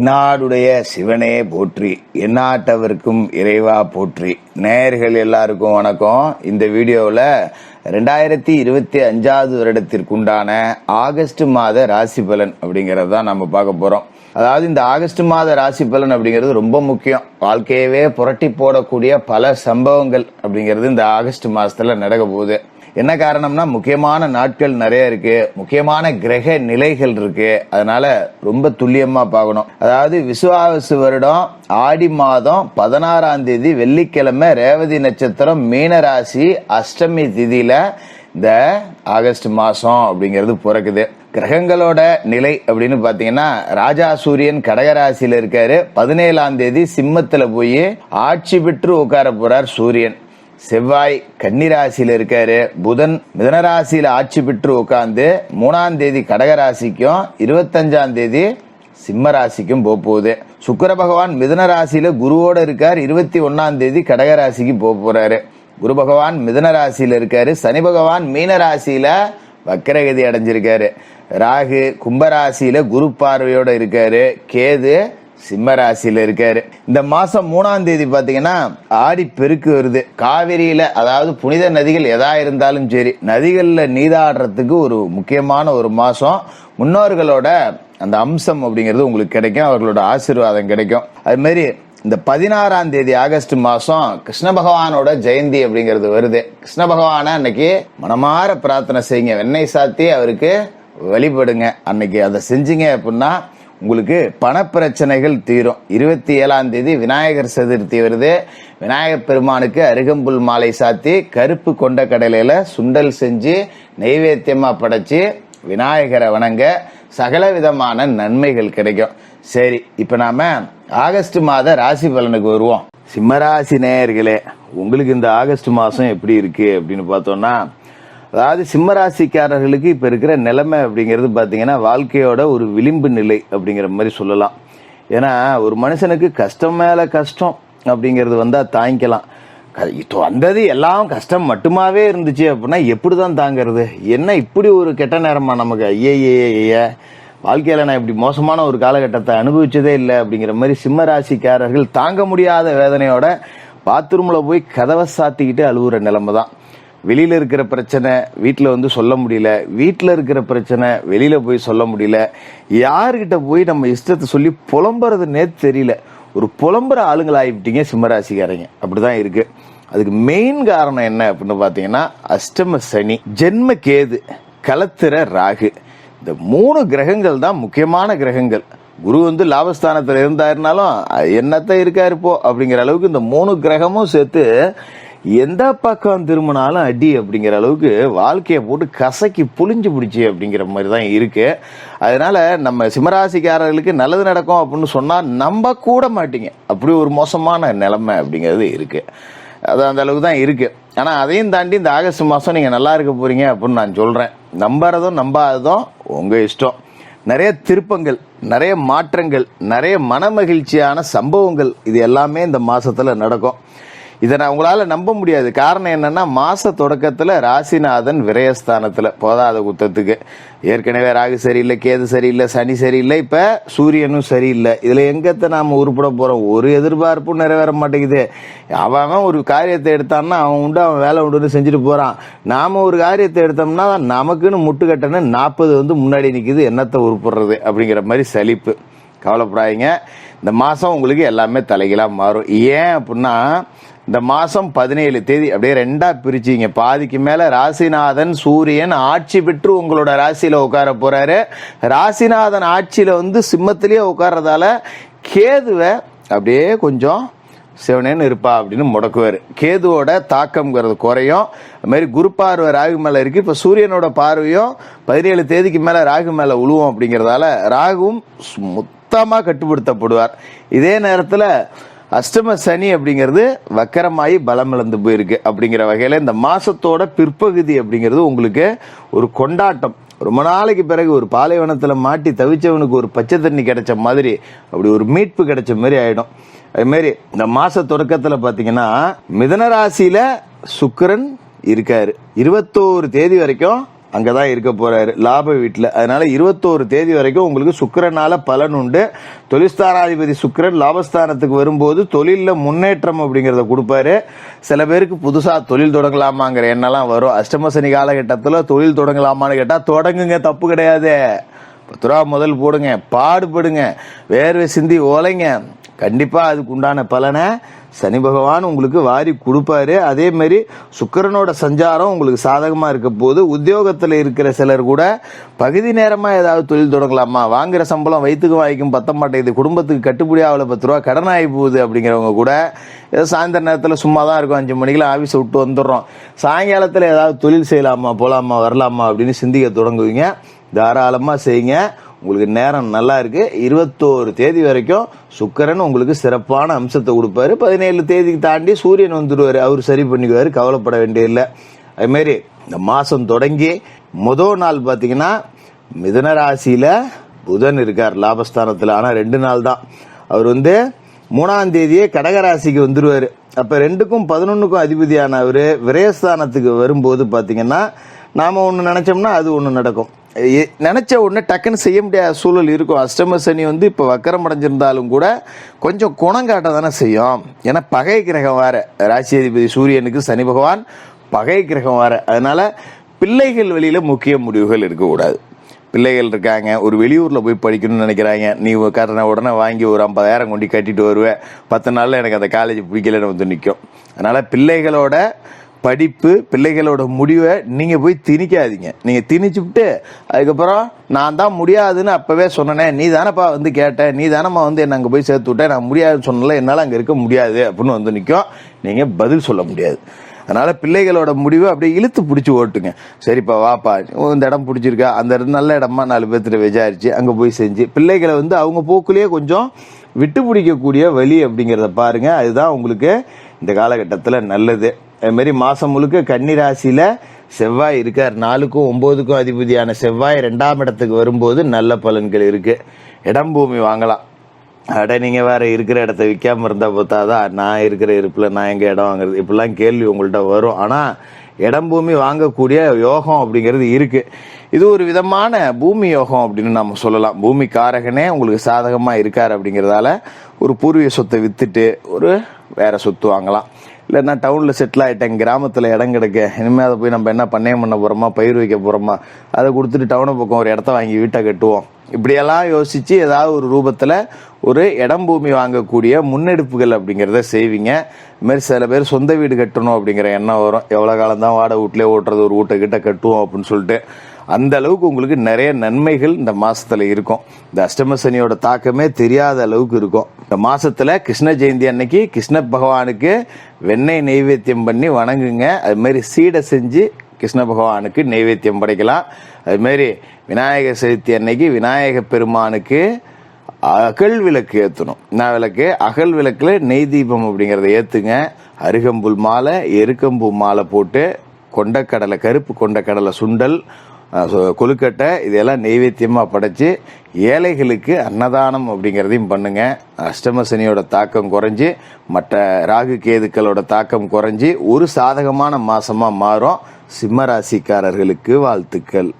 என்னாடுடைய சிவனே போற்றி எந்நாட்டவருக்கும் இறைவா போற்றி. நேயர்கள் எல்லாருக்கும் வணக்கம். இந்த வீடியோவில் ரெண்டாயிரத்தி இருபத்தி அஞ்சாவது வருடத்திற்குண்டான ஆகஸ்ட் மாத ராசி பலன் அப்படிங்கிறது தான் நம்ம பார்க்க போகிறோம் அதாவது இந்த ஆகஸ்ட் மாத ராசி பலன் அப்படிங்கிறது ரொம்ப முக்கியம். வாழ்க்கையவே புரட்டி போடக்கூடிய பல சம்பவங்கள் அப்படிங்கிறது இந்த ஆகஸ்ட் மாதத்தில் நடக்க போகுது. என்ன காரணம்னா முக்கியமான நாட்கள் நிறைய இருக்கு. முக்கியமான கிரக நிலைகள் இருக்கு. அதனால ரொம்ப துல்லியமா பார்க்கணும். அதாவது விசுவாவசு வருடம் ஆடி மாதம் பதினாறாம் தேதி வெள்ளிக்கிழமை ரேவதி நட்சத்திரம் மீனராசி அஷ்டமி திதியில இந்த ஆகஸ்ட் மாசம் அப்படிங்கிறது பிறக்குது. கிரகங்களோட நிலை அப்படின்னு பாத்தீங்கன்னா ராஜா சூரியன் கடகராசியில இருக்காரு. பதினேழாம் தேதி சிம்மத்துல போய் ஆட்சி பெற்று உட்கார போறார் சூரியன். செவ்வாய் கன்னிராசியில் இருக்காரு. புதன் மிதனராசியில் ஆட்சி பெற்று உட்காந்து மூணாம் தேதி கடகராசிக்கும் இருபத்தஞ்சாம் தேதி சிம்ம ராசிக்கும் போக போகுது. சுக்கர பகவான் மிதன ராசியில குருவோட இருக்கார். இருபத்தி ஒன்னாம் தேதி கடகராசிக்கு போக போறாரு. குரு பகவான் மிதன ராசியில இருக்காரு. சனி பகவான் மீன ராசியில வக்கரகதி அடைஞ்சிருக்காரு. ராகு கும்பராசியில குரு பார்வையோட இருக்காரு. கேது சிம்ம ராசியில இருக்காரு. இந்த மாசம் மூணாம் தேதி பாத்தீங்கன்னா ஆடி பெருக்கு வருது. காவிரியில அதாவது புனித நதிகள் எதா இருந்தாலும் சரி நதிகள்ல நீதாடுறதுக்கு ஒரு முக்கியமான ஒரு மாசம். முன்னோர்களோட அந்த அம்சம் அப்படிங்கிறது உங்களுக்கு கிடைக்கும். அவர்களோட ஆசீர்வாதம் கிடைக்கும். அது மாதிரி இந்த பதினாறாம் தேதி ஆகஸ்ட் மாசம் கிருஷ்ண பகவானோட ஜெயந்தி அப்படிங்கிறது வருது. கிருஷ்ண பகவான அன்னைக்கு மனமாற பிரார்த்தனை செய்யுங்க. வெண்ணெய் சாத்தி அவருக்கு வழிபடுங்க. அன்னைக்கு அதை செஞ்சீங்க அப்படின்னா உங்களுக்கு பணப்பிரச்சனைகள் தீரும். இருபத்தி ஏழாம் தேதி விநாயகர் சதுர்த்தி வருது. விநாயகர் பெருமானுக்கு அருகம்புல் மாலை சாத்தி கருப்பு கொண்ட கடலையில் சுண்டல் செஞ்சு நெய்வேத்தியமாக படைச்சி விநாயகரை வணங்க சகல விதமான நன்மைகள் கிடைக்கும். சரி இப்போ நாம ஆகஸ்ட் மாத ராசி பலனுக்கு வருவோம். சிம்மராசி நேயர்களே உங்களுக்கு இந்த ஆகஸ்ட் மாதம் எப்படி இருக்கு அப்படின்னு பார்த்தோம்னா அதாவது சிம்மராசிக்காரர்களுக்கு இப்ப இருக்கிற நிலைமை அப்படிங்கிறது பாத்தீங்கன்னா வாழ்க்கையோட ஒரு விளிம்பு நிலை அப்படிங்கிற மாதிரி சொல்லலாம். ஏன்னா ஒரு மனுஷனுக்கு கஷ்டம் மேல கஷ்டம் அப்படிங்கிறது வந்தா தாங்கிக்கலாம். இப்போ வந்தது எல்லாம் கஷ்டம் மட்டுமாவே இருந்துச்சு அப்படின்னா எப்படிதான் தாங்கிறது? என்ன இப்படி ஒரு கெட்ட நேரமா நமக்கு? ஐயே வாழ்க்கையில் நான் இப்படி மோசமான ஒரு காலகட்டத்தை அனுபவிச்சதே இல்லை அப்படிங்கிற மாதிரி சிம்ம ராசிக்காரர்கள் தாங்க முடியாத வேதனையோட பாத்ரூமில் போய் கதவை சாத்திக்கிட்டு அழுகுற நிலைமை தான் வெளியில் இருக்கிற பிரச்சனை வீட்டில் வந்து சொல்ல முடியல. வீட்டில் இருக்கிற பிரச்சனை வெளியில் போய் சொல்ல முடியல. யாருக்கிட்ட போய் நம்ம இஷ்டத்தை சொல்லி புலம்புறதுன்னே தெரியல. ஒரு புலம்புற ஆளுங்களாகிவிட்டீங்க சிம்மராசிக்காரங்க. அப்படிதான் இருக்குது அதுக்கு மெயின் காரணம் என்ன அப்படின்னு பார்த்தீங்கன்னா அஷ்டம சனி ஜென்ம கேது கலத்திர ராகு. இந்த மூணு கிரகங்கள் தான் முக்கியமான கிரகங்கள். குரு வந்து லாபஸ்தானத்தில் இருந்தாருனாலும் என்னத்த இருக்காரு போ அப்படிங்கிற அளவுக்கு இந்த மூணு கிரகமும் சேர்த்து எந்த பக்கம் திரும்பினாலும் அடி அப்படிங்கிற அளவுக்கு வாழ்க்கையை போட்டு கசக்கி புளிஞ்சு பிடிச்சி அப்படிங்கிற மாதிரி தான் இருக்கு. அதனால நம்ம சிம்மராசிக்காரர்களுக்கு நல்லது நடக்கும் அப்படின்னு சொன்னால் நம்ப கூட மாட்டீங்க. அப்படி ஒரு மோசமான நிலைமை அப்படிங்கிறது இருக்கு. அது அந்த அளவுக்கு தான் இருக்கு. ஆனால் அதையும் தாண்டி இந்த ஆகஸ்ட் மாதம் நீங்கள் நல்லா இருக்க போறீங்க அப்படின்னு நான் சொல்றேன். நம்புறதும் நம்பாததும் உங்க இஷ்டம். நிறைய திருப்பங்கள் நிறைய மாற்றங்கள் நிறைய மனமகிழ்ச்சியான சம்பவங்கள் இது எல்லாமே இந்த மாசத்துல நடக்கும். இதை நான் உங்களால் நம்ப முடியாது. காரணம் என்னன்னா மாச தொடக்கத்தில் ராசிநாதன் விரயஸ்தானத்தில் போதாத குத்தத்துக்கு. ஏற்கனவே ராகு சரியில்லை கேது சரியில்லை சனி சரியில்லை இப்போ சூரியனும் சரியில்லை. இதில் எங்கத்தை நாம உருப்பிட போகிறோம் ஒரு எதிர்பார்ப்பும் நிறைவேற மாட்டேங்குது. அவன் அவன் ஒரு காரியத்தை எடுத்தான்னா அவன் உண்டு அவன் வேலை உண்டுன்னு செஞ்சுட்டு போகிறான் நாம் ஒரு காரியத்தை எடுத்தோம்னா நமக்குன்னு முட்டுக்கட்டன்னு நாற்பது வந்து முன்னாடி நிற்கிது என்னத்தை உருப்படுறது அப்படிங்கிற மாதிரி சலிப்பு. கவலைப்படாதீங்க. இந்த மாதம் உங்களுக்கு எல்லாமே தலைகளாக மாறும். ஏன் அப்படின்னா இந்த மாதம் பதினேழு தேதி அப்படியே ரெண்டாக பிரிச்சிங்க. பாதிக்கு மேலே ராசிநாதன் சூரியன் ஆட்சி பெற்று உங்களோட ராசியில் உட்கார போகிறாரு ராசிநாதன் ஆட்சியில் வந்து சிம்மத்திலேயே உட்கார்றதால கேதுவை அப்படியே கொஞ்சம் சிவனேன்னு இருப்பா அப்படின்னு முடக்குவார். கேதுவோட தாக்கம்ங்கிறது குறையும். அதுமாரி குரு பார்வை ராகு மேலே இருக்குது இப்போ சூரியனோட பார்வையும் பதினேழு தேதிக்கு மேலே ராகு மேலே உழுவும் அப்படிங்கிறதால ராகுவும் சுத்தமாக கட்டுப்படுத்தப்படுவார். இதே நேரத்தில் அஷ்டம சனி அப்படிங்கிறது வக்கரமாயி பலம் இழந்து போயிருக்கு அப்படிங்கிற வகையில் இந்த மாதத்தோட பிற்பகுதி அப்படிங்கிறது உங்களுக்கு ஒரு கொண்டாட்டம். ரொம்ப நாளைக்கு பிறகு ஒரு பாலைவனத்தில் மாட்டி தவிச்சவனுக்கு ஒரு பச்சை தண்ணி கிடைச்ச மாதிரி அப்படி ஒரு மீட்பு கிடைச்ச மாதிரி ஆகிடும் அதுமாரி இந்த மாத தொடக்கத்தில் பார்த்தீங்கன்னா மிதன ராசியில் சுக்கரன் இருக்காரு. இருபத்தோரு தேதி வரைக்கும் அங்கே தான் இருக்க போகிறாரு லாப வீட்டில். அதனால் இருபத்தோரு தேதி வரைக்கும் உங்களுக்கு சுக்கரனால் பலன் உண்டு. தொழில்ஸ்தானாதிபதி சுக்கரன் லாபஸ்தானத்துக்கு வரும்போது தொழிலில் முன்னேற்றம் அப்படிங்கிறத கொடுப்பாரு. சில பேருக்கு புதுசாக தொழில் தொடங்கலாமாங்கிற எண்ணெல்லாம் வரும். அஷ்டம சனி தொழில் தொடங்கலாமான்னு கேட்டால் தொடங்குங்க தப்பு கிடையாது. பத்து ரூபா முதல் போடுங்க பாடுபடுங்க வேர்வை சிந்தி ஓலைங்க. கண்டிப்பாக அதுக்கு உண்டான பலனை சனி பகவான் உங்களுக்கு வாரி கொடுப்பாரு. அதே மாதிரி சுக்கிரனோட சஞ்சாரம் உங்களுக்கு சாதகமாக இருக்க போது உத்தியோகத்தில் இருக்கிற சிலர் கூட பகுதி நேரமாக ஏதாவது தொழில் தொடங்கலாமா? வாங்குகிற சம்பளம் வயிற்றுக்கு வாய்க்கும் பத்த மாட்டேங்குது. குடும்பத்துக்கு கட்டுப்படி ஆகல பத்து ரூபா கடன் ஆகி போகுது அப்படிங்கிறவங்க கூட ஏதோ சாயந்தர நேரத்தில் சும்மா தான் இருக்கும். அஞ்சு மணிக்கெலாம் ஆஃபீஸை விட்டு வந்துடுறோம். சாயங்காலத்தில் ஏதாவது தொழில் செய்யலாமா போகலாமா வரலாமா அப்படின்னு சிந்திக்க தொடங்குவீங்க. தாராளமா செய்யுங்க. உங்களுக்கு நேரம் நல்லா இருக்கு. இருபத்தோரு தேதி வரைக்கும் சுக்கரன் உங்களுக்கு சிறப்பான அம்சத்தை கொடுப்பாரு. பதினேழு தேதிக்கு தாண்டி சூரியன் வந்துடுவார். அவர் சரி பண்ணிக்குவார். கவலைப்பட வேண்டியதில்லை. அதுமாரி இந்த மாதம் தொடங்கி முதல் நாள் பார்த்தீங்கன்னா மிதன ராசியில் புதன் இருக்கார் லாபஸ்தானத்தில். ஆனால் ரெண்டு நாள் தான். அவர் வந்து மூணாம் தேதியே கடகராசிக்கு வந்துடுவார். அப்போ ரெண்டுக்கும் பதினொன்னுக்கும் அதிபதியான அவர் விரயஸ்தானத்துக்கு வரும்போது பார்த்தீங்கன்னா நாம் ஒன்று நினச்சோம்னா அது ஒன்று நடக்கும். நினச்ச உடனே டக்குன்னு செய்ய முடியாத சூழல் இருக்கும். அஷ்டம சனி வந்து இப்போ வக்கரம் அடைஞ்சிருந்தாலும் கூட கொஞ்சம் குணம் காட்ட தானே செய்யும். ஏன்னா பகை கிரகம் வேற. ராசி அதிபதி சூரியனுக்கு சனி பகவான் பகை கிரகம் வேற. அதனால பிள்ளைகள் வெளியில் முக்கிய முடிவுகள் இருக்கக்கூடாது பிள்ளைகள் இருக்காங்க ஒரு வெளியூரில் போய் படிக்கணும்னு நினைக்கிறாங்க. நீ கட்டண உடனே வாங்கி ஒரு ஐம்பதாயிரம் கொண்டு கட்டிட்டு வருவேன் பத்து நாளில் எனக்கு அந்த காலேஜ் பிடிக்கலன்னு வந்து நிற்கும் அதனால் பிள்ளைகளோட படிப்பு பிள்ளைகளோட முடிவை நீங்கள் போய் திணிக்காதீங்க. நீங்கள் திணிச்சு விட்டு அதுக்கப்புறம் நான் தான் முடியாதுன்னு அப்போவே சொன்னனே நீ தானப்பா வந்து கேட்டேன் நீ தானம்மா வந்து என்னை அங்கே போய் சேர்த்து விட்டேன் நான் முடியாதுன்னு சொன்னல என்னால் அங்கே இருக்க முடியாது அப்படின்னு வந்து நிற்கும் நீங்கள் பதில் சொல்ல முடியாது. அதனால் பிள்ளைகளோட முடிவு அப்படியே இழுத்து பிடிச்சி ஓட்டுங்க. சரிப்பா வாப்பா இந்த இடம் பிடிச்சிருக்கா அந்த இடம் நல்ல இடமா நாலு பேர்த்திட்ட விசாரிச்சு அங்கே போய் செஞ்சு பிள்ளைகளை வந்து அவங்க போக்குலேயே கொஞ்சம் விட்டு பிடிக்கக்கூடிய வழி அப்படிங்கிறத பாருங்கள் அதுதான் உங்களுக்கு இந்த காலகட்டத்தில் நல்லது. அதுமாரி மாதிரி மாசம் முழுக்க கன்னி ராசியில செவ்வாய் இருக்கார். நாலுக்கும் ஒன்பதுக்கும் அதிபதியான செவ்வாய் ரெண்டாம் இடத்துக்கு வரும்போது நல்ல பலன்கள் இருக்கு. இடம் பூமி வாங்கலாம். அட நீங்க வேற இருக்கிற இடத்த விற்காம இருந்தா பார்த்தாதான் நான் இருக்கிற இருப்புல நான் எங்க இடம் வாங்குறது? இப்படிலாம் கேள்வி உங்கள்கிட்ட வரும். ஆனா இடம் பூமி வாங்கக்கூடிய யோகம் அப்படிங்கிறது இருக்கு. இது ஒரு விதமான பூமி யோகம் அப்படின்னு நம்ம சொல்லலாம். பூமி காரகனே உங்களுக்கு சாதகமா இருக்காரு அப்படிங்கிறதால ஒரு பூர்வீக சொத்தை வித்துட்டு ஒரு வேற சொத்து வாங்கலாம். இல்லைன்னா டவுனில் செட்டில் ஆகிட்டேன் கிராமத்தில் இடம் கிடைக்க. இனிமேல் அதை போய் நம்ம என்ன பண்ணையம் பண்ண போகிறோமா பயிர் வைக்க போகிறோமா அதை கொடுத்துட்டு டவுனை பக்கம் ஒரு இடத்த வாங்கி வீட்டை கட்டுவோம். இப்படியெல்லாம் யோசித்து ஏதாவது ஒரு ரூபத்தில் ஒரு இடம் பூமி வாங்கக்கூடிய முன்னெடுப்புகள் அப்படிங்கிறத செய்வீங்க. இதுமாரி சில பேர் சொந்த வீடு கட்டணும் அப்படிங்கிற எண்ணம் வரும். எவ்வளோ காலம் தான் வாடகை வீட்டிலே ஓட்டுறது ஒரு வீட்டை கிட்ட கட்டுவோம் அப்படின்னு சொல்லிட்டு. அந்த அளவுக்கு உங்களுக்கு நிறைய நன்மைகள் இந்த மாசத்துல இருக்கும். இந்த அஷ்டம சனியோட தாக்கமே தெரியாத அளவுக்கு இருக்கும். இந்த மாசத்துல கிருஷ்ண ஜெயந்தி அன்னைக்கு கிருஷ்ண பகவானுக்கு வெண்ணெய் நெய்வேத்தியம் பண்ணி வணங்குங்க. அது மாதிரி சீடை செஞ்சு கிருஷ்ண பகவானுக்கு நெய்வேத்தியம் படைக்கலாம். அதுமாரி விநாயகர் சதுர்த்தி அன்னைக்கு விநாயக பெருமானுக்கு அகல் விளக்கு ஏற்றணும் நான் விளக்கு? அகல் விளக்கில் நெய் தீபம் அப்படிங்கிறத ஏற்றுங்க அருகம்புல் மாலை எருக்கம்பூ மாலை போட்டு கொண்டக்கடலை கருப்பு கொண்டக்கடலை சுண்டல் கொழுக்கட்டை இதெல்லாம் நெய்வேத்தியமாக படைச்சு ஏழைகளுக்கு அன்னதானம் அப்படிங்கிறதையும் பண்ணுங்க. அஷ்டம சனியோட தாக்கம் குறைஞ்சி மற்ற ராகு கேதுக்களோட தாக்கம் குறைஞ்சி ஒரு சாதகமான மாசமா மாறும். சிம்ம ராசிக்காரர்களுக்கு வாழ்த்துக்கள்.